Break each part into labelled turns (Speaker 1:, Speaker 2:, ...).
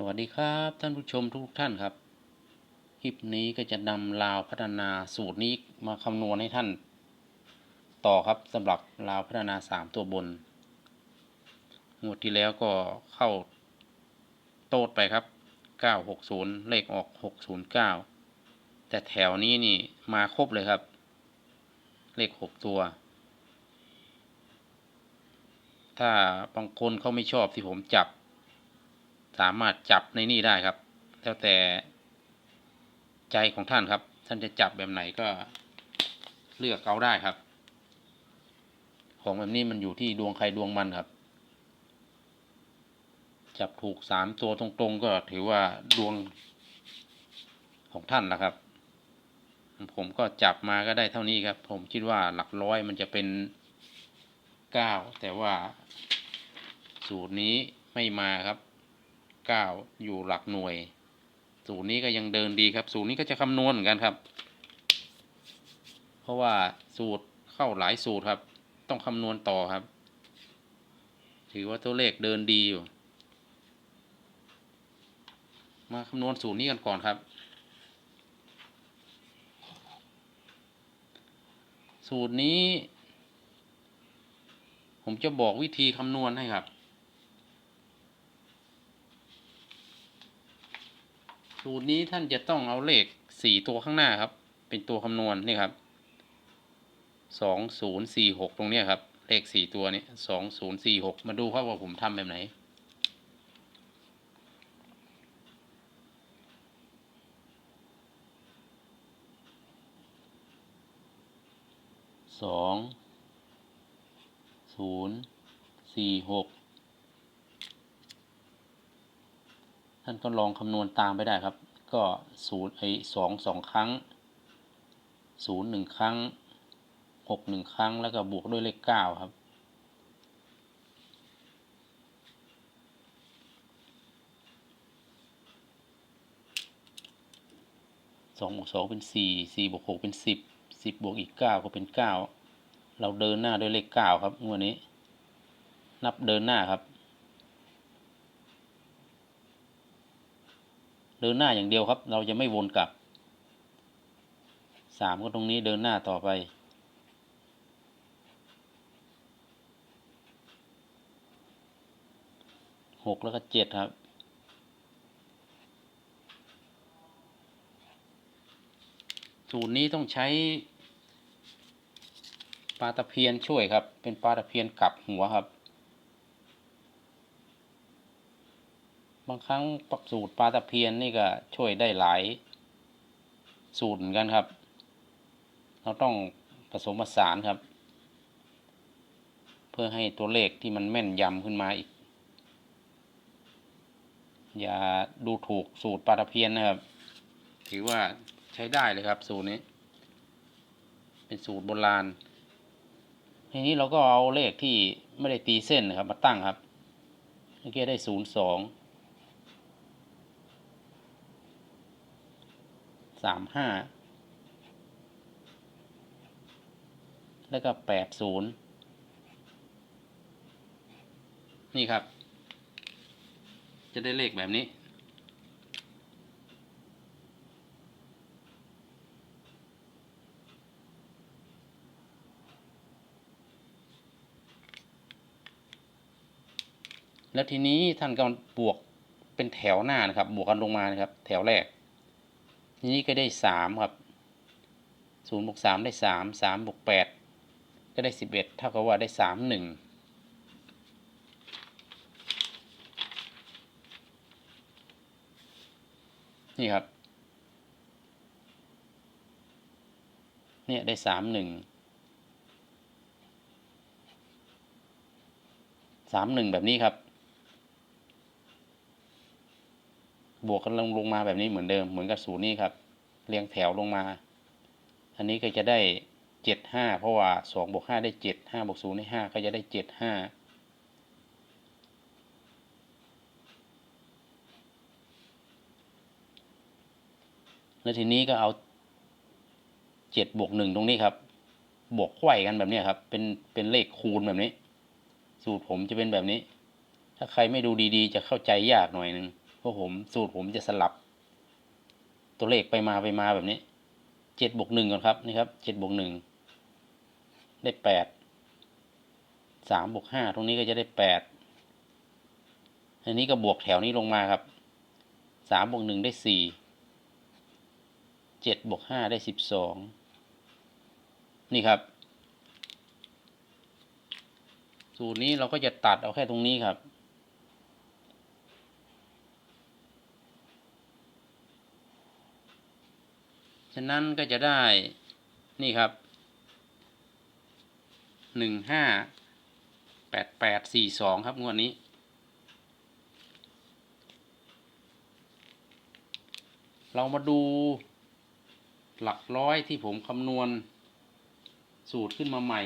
Speaker 1: สวัสดีครับท่านผู้ชมทุกท่านครับ คลิปนี้ก็จะนำลาวพัฒนาสูตรนี้มาคำนวณให้ท่าน ต่อครับสำหรับลาวพัฒนาสามตัวบนงวดที่แล้วก็เข้าโต๊ดไปครับ 960 เลขออก 609 แต่แถวนี้นี่มาครบเลยครับ เลข 6 ตัว ถ้าบางคนเขาไม่ชอบที่ผมจับ สามารถจับในนี่ได้ครับ แล้วแต่ใจของท่านครับ ท่านจะจับแบบไหนก็เลือกเอาได้ครับ ของแบบนี้มันอยู่ที่ดวงใครดวงมันครับ จับถูกสามตัวตรงๆ ก็ถือว่าดวงของท่านละครับ ผมก็จับมาก็ได้เท่านี้ครับ ผมคิดว่าหลักร้อยมันจะเป็นเก้าแต่ว่าสูตรนี้ไม่มาครับ ก้าอยู่หลักหน่วย สูตรนี้ก็ยังเดินดีครับ สูตรนี้ก็จะคำนวณเหมือนกันครับ เพราะว่าสูตรเข้าหลายสูตรครับ ต้องคำนวณต่อครับ ถือว่าตัวเลขเดินดีอยู่ มาคำนวณสูตรนี้กันก่อนครับ สูตรนี้ ผมจะบอกวิธีคำนวณให้ครับ สูตรนี้ท่านจะต้องเอาเลขสี่ตัวข้างหน้าครับ เป็นตัวคำนวณนี่ครับสองศูนย์สี่หกตรงเนี้ยครับ เลขสี่ตัวนี้สองศูนย์สี่หกมาดูครับว่าผมทำแบบไหนสองศูนย์สี่หก ท่านก็ลองคำนวณตามไปได้ครับ ก็ศูนย์ไอสองสองครั้งศูนย์หนึ่งครั้งหกหนึ่งครั้งแล้วก็บวกด้วยเลขเก้าครับ สองบวกสองเป็นสี่สี่บวกหกเป็นสิบสิบบวกอีกเก้าก็เป็นเก้าเราเดินหน้าด้วยเลขเก้าครับงวดนี้ นับเดินหน้าครับ เดินหน้าอย่างเดียวครับ เราจะไม่วนกลับสามก็ตรงนี้เดินหน้าต่อไปหกแล้วก็เจ็ดครับสูตรนี้ต้องใช้ปลาตะเพียนช่วยครับ เป็นปลาตะเพียนกลับหัวครับ บางครั้งปรสูตรปลาตะเพียนนี่ก็ช่วยได้หลาย สูตรเหมือนกันครับ เราต้องผสมผสานครับ เพื่อให้ตัวเลขที่มันแม่นยำขึ้นมาอีก อย่าดูถูกสูตรปลาตะเพียนนะครับ ถือว่าใช้ได้เลยครับ สูตรนี้ เป็นสูตรโบราณทีนี้เราก็เอาเลขที่ไม่ได้ตีเส้นนะครับ มาตั้งครับเมื่อกี้ได้ศูนย์สอง สามห้าแล้วก็แปดศูนย์นี่ครับ จะได้เลขแบบนี้ แล้วทีนี้ท่านก็บวกเป็นแถวหน้านะครับ บวกกันลงมานะครับ แถวแรก ทีนี้ก็ได้สามครับศูนย์บวกสามได้สามสามบวกแปดก็ได้สิบเอ็ดเท่ากับว่าได้สามหนึ่งนี่ครับ เนี่ยได้สามหนึ่งสามหนึ่งแบบนี้ครับ บวกกันลงลงมาแบบนี้เหมือนเดิมเหมือนกับศูนย์นี้ครับ เรียงแถวลงมา อันนี้ก็จะได้เจ็ดห้าเพราะว่าสองบวกห้าได้เจ็ดห้าบวกศูนย์ได้ห้าก็จะได้เจ็ดห้าแล้วทีนี้ก็เอาเจ็ดบวกหนึ่งตรงนี้ครับ บวกไขว้กันแบบนี้ครับ เป็นเป็นเลขคูณแบบนี้ สูตรผมจะเป็นแบบนี้ ถ้าใครไม่ดูดีๆ จะเข้าใจยากหน่อยหนึ่ง เพราะผมสูตรผมจะสลับ ตัวเลขไปมาไปมาแบบนี้เจ็ดบวกหนึ่งก่อนครับนี่ครับเจ็ดบวกหนึ่งได้แปดสามบวกห้าตรงนี้ก็จะได้แปดอันนี้ก็บวกแถวนี้ลงมาครับสามบวกหนึ่งได้สี่เจ็ดบวกห้าได้สิบสองนี่ครับ สูตรนี้เราก็จะตัดเอาแค่ตรงนี้ครับะนั้นก็จะได้นี่ครับหนึ่งห้าแปดแปดสี่สองครับงวดนี้ เรามาดูหลักร้อยที่ผมคำนวณสูตรขึ้นมาใหม่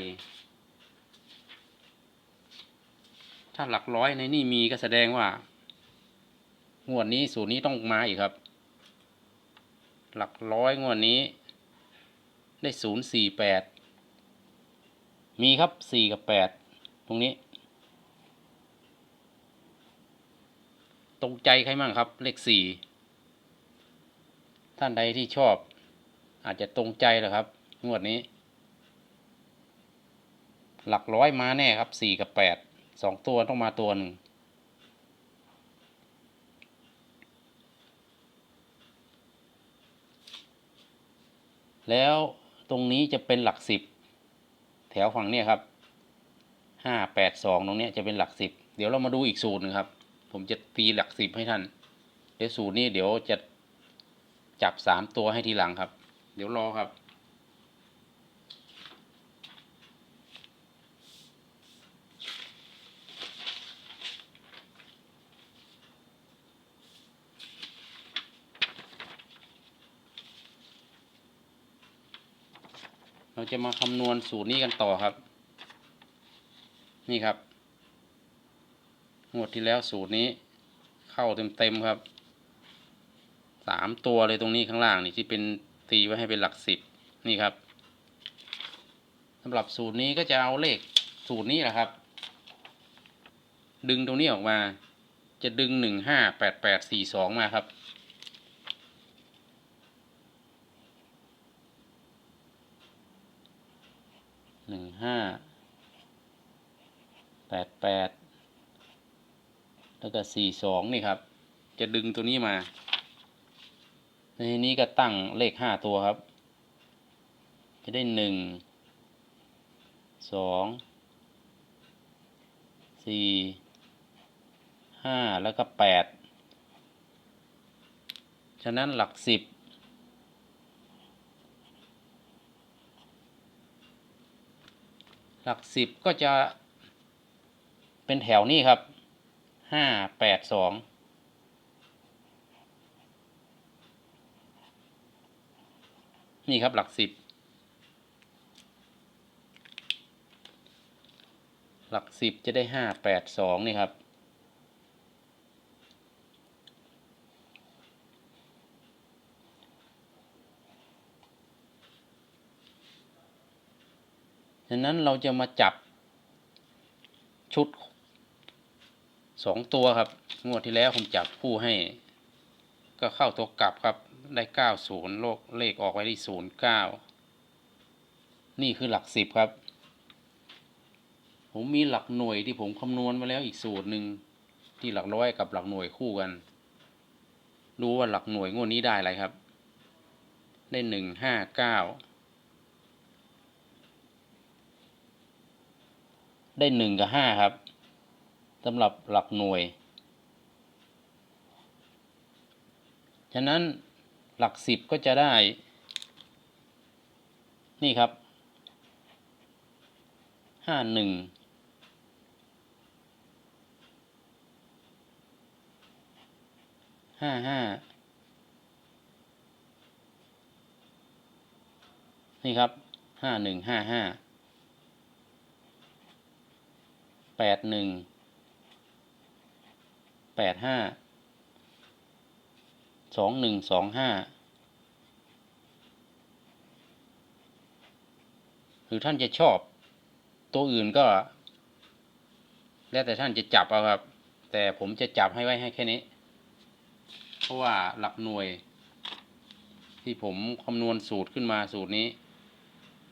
Speaker 1: ถ้าหลักร้อยในนี่มีก็แสดงว่างวดนี้สูตรนี้ต้องมาอีกครับ หลักร้อยงวดนี้ ได้ศูนย์สี่แปดมีครับสี่กับแปดตรงนี้ ตรงใจใครมั่งครับ เลขสี่ท่านใดที่ชอบ อาจจะตรงใจแหละครับ งวดนี้ หลักร้อยมาแน่ครับสี่กับแปดสองตัวต้องมาตัวหนึ่ง แล้วตรงนี้จะเป็นหลักสิบแถวฝั่งเนี้ยครับห้าแปดสองตรงเนี้ยจะเป็นหลักสิบเดี๋ยวเรามาดูอีกสูตรนึงครับ ผมจะตีหลักสิบให้ท่านเดี๋ยวสูตรนี้เดี๋ยวจะจับสามตัวให้ทีหลังครับ เดี๋ยวรอครับ เราจะมาคำนวณสูตรนี้กันต่อครับ นี่ครับงวดที่แล้วสูตรนี้ เข้าเต็มๆครับสามตัวเลยตรงนี้ข้างล่างนี่ที่เป็นตีไว้ให้เป็นหลักสิบนี่ครับสำหรับสูตรนี้ก็จะเอาเลขสูตรนี้แหละครับ ดึงตรงนี้ออกมา จะดึงหนึ่งห้าแปดแปดสี่สองมาครับ ห้าแปดแปดแล้วก็สี่สองนี่ครับ จะดึงตัวนี้มาในทีนี้ก็ตั้งเลขห้าตัวครับ จะได้หนึ่งสองสี่ห้าแล้วก็แปดฉะนั้นหลักสิบ หลักสิบก็จะเป็นแถวนี้ครับห้าแปดสองนี่ครับหลักสิบหลักสิบจะได้ห้าแปดสองนี่ครับ ฉะนั้นเราจะมาจับชุดสองตัวครับ งวดที่แล้วผมจับคู่ให้ ก็เข้าตัวกลับครับ ได้เก้าศูนย์โลกเลขออกไว้ที่ศูนย์เก้านี่คือหลักสิบครับ ผมมีหลักหน่วยที่ผมคำนวณมาแล้วอีกสูตรหนึ่งที่หลักร้อยกับหลักหน่วยคู่กัน ดูว่าหลักหน่วยงวดนี้ได้อะไรครับ ได้หนึ่งห้าเก้า ได้หนึ่งกับห้าครับสำหรับหลักหน่วย ฉะนั้นหลักสิบก็จะได้ นี่ครับห้าหนึ่งห้าห้านี่ครับห้าหนึ่งห้าห้า แปดหนึ่งแปดห้าสองหนึ่งสองห้าหรือท่านจะชอบ ตัวอื่นก็ แล้วแต่ท่านจะจับเอาครับ แต่ผมจะจับให้ไว้ให้แค่นี้ เพราะว่าหลักหน่วย ที่ผมคำนวณสูตรขึ้นมาสูตรนี้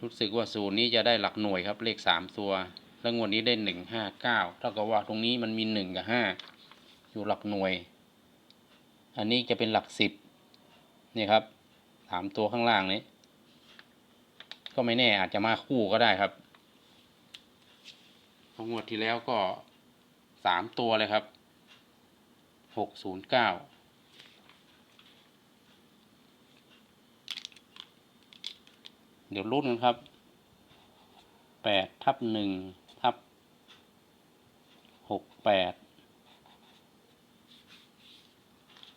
Speaker 1: รู้สึกว่าสูตรนี้จะได้หลักหน่วยครับเลขสามตัว แล้วงวดนี้ได้หนึ่งห้าเก้าเท่ากับว่าตรงนี้มันมีหนึ่งกับห้าอยู่หลักหน่วย อันนี้จะเป็นหลักสิบนี่ครับสามตัวข้างล่างนี้ ก็ไม่แน่อาจจะมาคู่ก็ได้ครับงวดที่แล้วก็สามตัวเลยครับหกศูนย์เก้าเดี๋ยวรุ่นกันครับแปดทับหนึ่ง หกแปด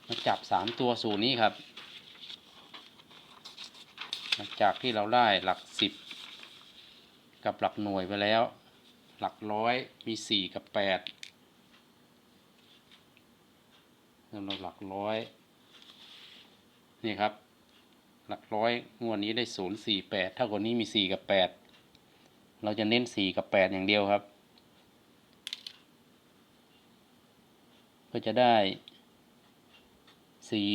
Speaker 1: มาจับสามตัวสูตรนี้ครับหลังจากที่เราได้หลักสิบกับหลักหน่วยไปแล้ว หลักร้อยมีสี่กับแปดสำหรับหลักร้อยนี่ครับ หลักร้อยงวดนี้ได้ศูนย์สี่แปดเท่ากับนี้มีสี่กับแปดเราจะเน้นสี่กับแปดอย่างเดียวครับ ก็จะได้สี่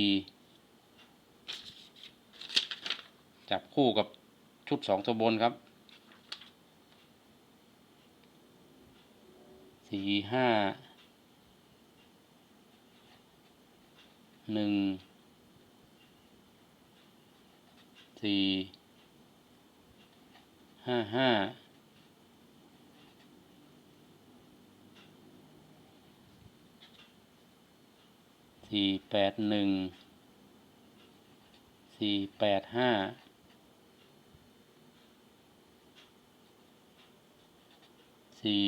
Speaker 1: จับคู่กับชุดสองตัวบนครับสี่ห้าหนึ่งสี่ห้าห้า สี่แปดหนึ่งสี่แปดห้าสี่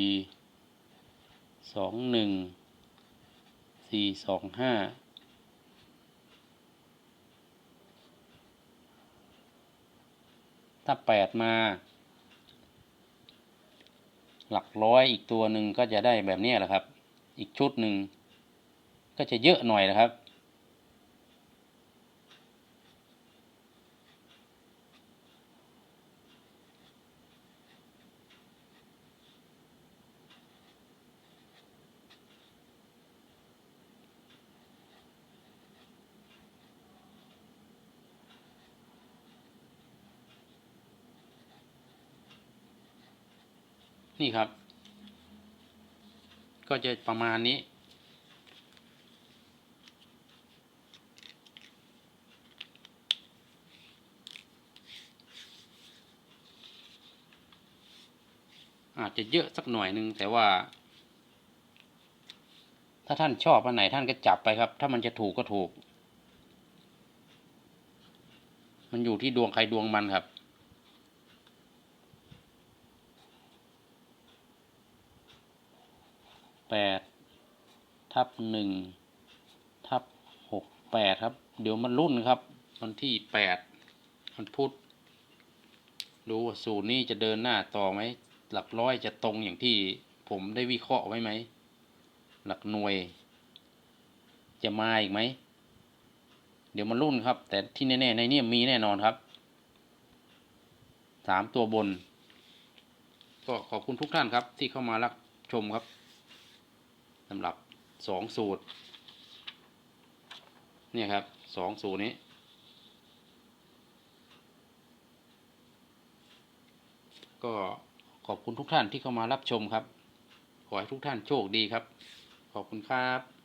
Speaker 1: สองหนึ่งสี่สองห้าถ้าแปดมา หลักร้อยอีกตัวหนึ่งก็จะได้แบบนี้แหละครับ อีกชุดหนึ่ง ก็จะเยอะหน่อยนะครับ นี่ครับ ก็จะประมาณนี้ จจะเยอะสักหน่อยหนึ่งแต่ว่า ถ้าท่านชอบอันไหนท่านก็จับไปครับ ถ้ามันจะถูกก็ถูก มันอยู่ที่ดวงใครดวงมันครับแปดทับหนึ่งทับหกแปดครับ เดี๋ยวมันรุ่นครับ วันที่แปดวันพุธดูว่าสูตรนี้จะเดินหน้าต่อไหม หลักร้อยจะตรงอย่างที่ผมได้วิเคราะห์ไว้ไหม หลักหน่วย จะมาอีกไหม เดี๋ยวมันรุ่นครับ แต่ที่แน่ ๆ ในนี้มีแน่นอนครับ สามตัวบน ก็ขอบคุณทุกท่านครับ ที่เข้ามารับชมครับสำหรับสองสูตร เนี่ยครับสองสูตรนี้ก็ ขอบคุณทุกท่านที่เข้ามารับชมครับ ขอให้ทุกท่านโชคดีครับ ขอบคุณครับ